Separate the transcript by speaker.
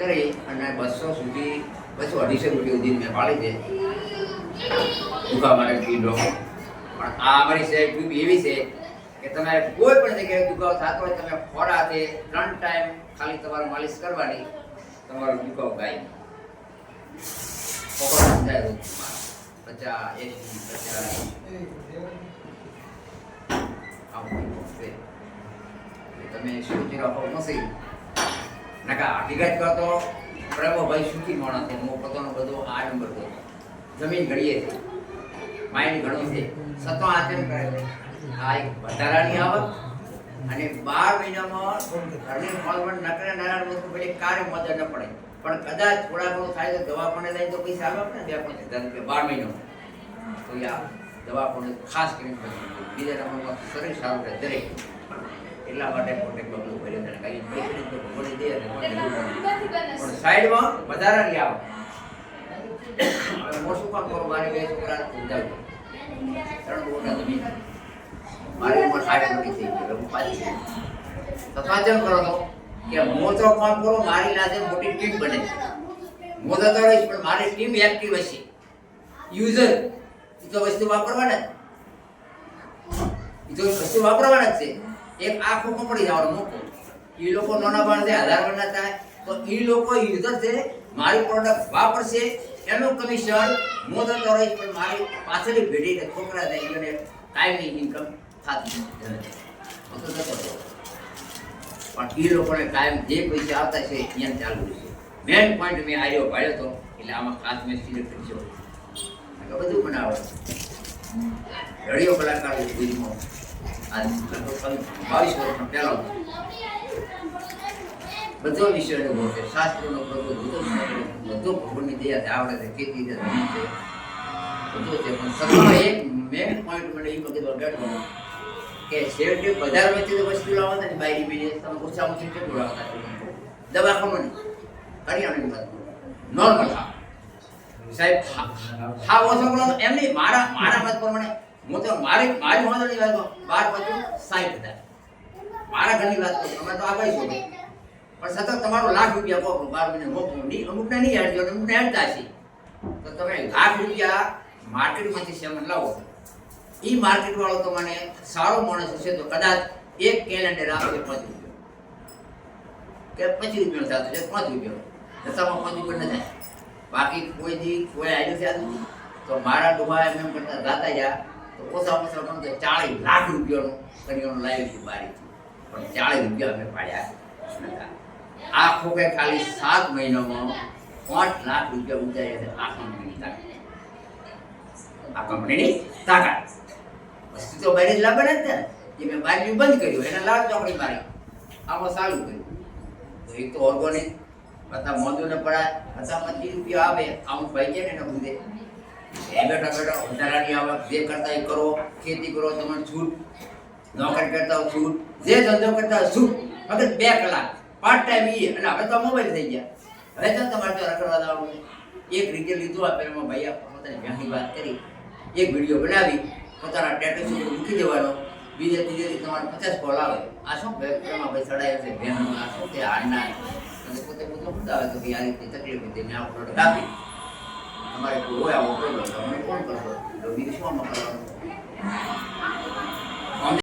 Speaker 1: કરી અને બસો સુધી, બસો અઢીસો રૂપિયા સુધી મેં પાડી છે. દુખા મારે પીડો પણ આ અમારી સાહેબ ટ્યુબ એવી છે કે તમે કોઈ પણ જગ્યાએ દુખાવો થતો હોય, તમે ખોરાથી ત્રણ ટાઈમ ખાલી તમારે માલિશ કરવાની, તમારો દુખાવો ગાય. પચાસ એસી પચાસ. તમે શું રાખો નથી કહો તો પ્રભુભાઈ સુખી માણસ છે. હું પોતાનો બધો આ નંબર દો જમીન ઘડીએ છે. માઇન્ડ ઘણું છે. સતો આચરણ કરે છે. આ એક વધારાની આવક. અને બાર મહિનામાં ઘરની ફળવણ નકરે નારાયણ વસ્તુ પછી કાર્ય મદદ ન પડે. પણ કદાચ થોડા ઘણું થાય તો દવા પણ લઈ તો પૈસા આવે ને બે પાંચ હજાર રૂપિયા બાર મહિનામાં તો યા દવા પણ ખાસ કરીને બીજા નંબરમાં શરીર સારું રહે દરેક. એટલા માટે કોન્ટેક્ટ પગલું ભર્યું છે. કઈ પૈસા તો મળી દે પણ સાઈડમાં વધારે લઈ આવો. મોટું કામ કરો મારે બે છોકરા સમજાવજો. ત્રણ મોટા તમે મારે ઉંમર સાઠ મોટી થઈ ગઈ હું પાછી તો કરો તો કે હું કામ કરો મારી લાજે મોટી ટીમ બને. હું તો તો રહીશ પણ મારી ટીમ એક્ટિવ હશે. યુઝર એ તો વસ્તુ વાપરવાના જ. એ તો વસ્તુ વાપરવાના જ છે. એક આંખો પડી જવાનો મૂકો એ લોકો નાના બાળ આધાર હજાર ના થાય. તો એ લોકો યુઝર છે મારી પ્રોડક્ટ વાપરશે એનું કમિશન હું તો તો રહીશ પણ મારી પાછળની પેઢીને છોકરા થાય એને ટાઈમની ઇન્કમ થતી જતો પણ એ લોકોને કાયમ જે પૈસા આવતા છે ત્યાં ચાલુ છે. મેન પોઈન્ટ મેં આર્યો પાડ્યો હતો એટલે આમાં ખાસ મેં સિલેક્ટ કર્યો બધું બનાવે. રડિયો કલાકાર આ લગભગ બધો વિષય અનુભવ છે બધો છે એ મગજમાં બેઠો કે છેવટે બજારમાંથી તો વસ્તુ લાવવા ને બાયરી બીજી તમે ઓછામાં ઓછી કેટલું લાવતા? દવાખાનું નોર્મલ સાહેબ એમ નહીં મારા મારા મત પ્રમાણે હું તો મારી મારી મહત્વની વાત બાર પછી સાહીઠ હજાર. મારા ઘરની વાત કરું, તમે તો આગળ છો. પણ સતત તમારો લાખ રૂપિયા વાપરો બાર મહિને મોકલો. નહીં અમુકને નહીં હેડજો અમુકને હેડતા છે તો તમે લાખ રૂપિયા માર્કેટમાંથી સેવન લાવો. એ માર્કેટ વાળો તો મને સારો માણસ હશે તો કદાચ એક કેલેન્ડર આપે પાંચ રૂપિયા. કે પચીસ રૂપિયાનો થતો છે, પાંચ રૂપિયાનો રસ્તામાં પાંચ રૂપિયા ન થાય બાકી કોઈ દી કોઈ આવ્યું છે તો? મારા ડોહા એમ કરતા જાતા ગયા તો ઓછામાં ઓછા કે ચાળીસ લાખ રૂપિયાનું કરિયાણું લાવી છું બારીથી પણ ચાળીસ રૂપિયા અમે પાડ્યા નતા. કે ખાલી સાત મહિનામાં પાંચ લાખ રૂપિયા ઉતાર્યા છે આ કંપનીની તાકાત. આ કંપનીની તાકાત. વસ્તુ તો બહાર જ લાવવાના જ ને. એ મેં બાજુ બંધ કર્યું, એને લાલ ચોકડી મારી. આમાં સારું કર્યું. તો એક તો ઓર્ગોનિક બધા મોંઘું ને પડાય. હતા પચીસ રૂપિયા આવે. આવું ભાઈ છે ને એને બુધે એ બેટા ઉધારાની આવક જે કરતા એ કરો, ખેતી કરો, તમે છૂટ, નોકરી કરતા છૂટ, જે ધંધો કરતા છૂટ ફક્ત બે કલાક પાર્ટ ટાઈમ એ અને હવે તો મોબાઈલ થઈ ગયા. હવે તો તમારે તો રખડવા જવાનું એક રીતે લીધું આ પેલામાં ભાઈ પોતાની વ્યાની વાત કરી. એક વીડિયો બનાવી, પોતાના ટેટસ ઉપર મૂકી દેવાનો. બીજે ત્રીજે તમારે પચાસ કોલ આવે. આ શું પેલામાં ભાઈ ચડાય છે બહેનો આ શું તે અને પોતે બધું બતાવે તો આ રીતે તકલીફ હતી, મેં આ આપી. કોઈ હોય આવો પ્રોબ્લેમ તો મને ફોન કરશો તો બીજું શું આમાં કરવાનું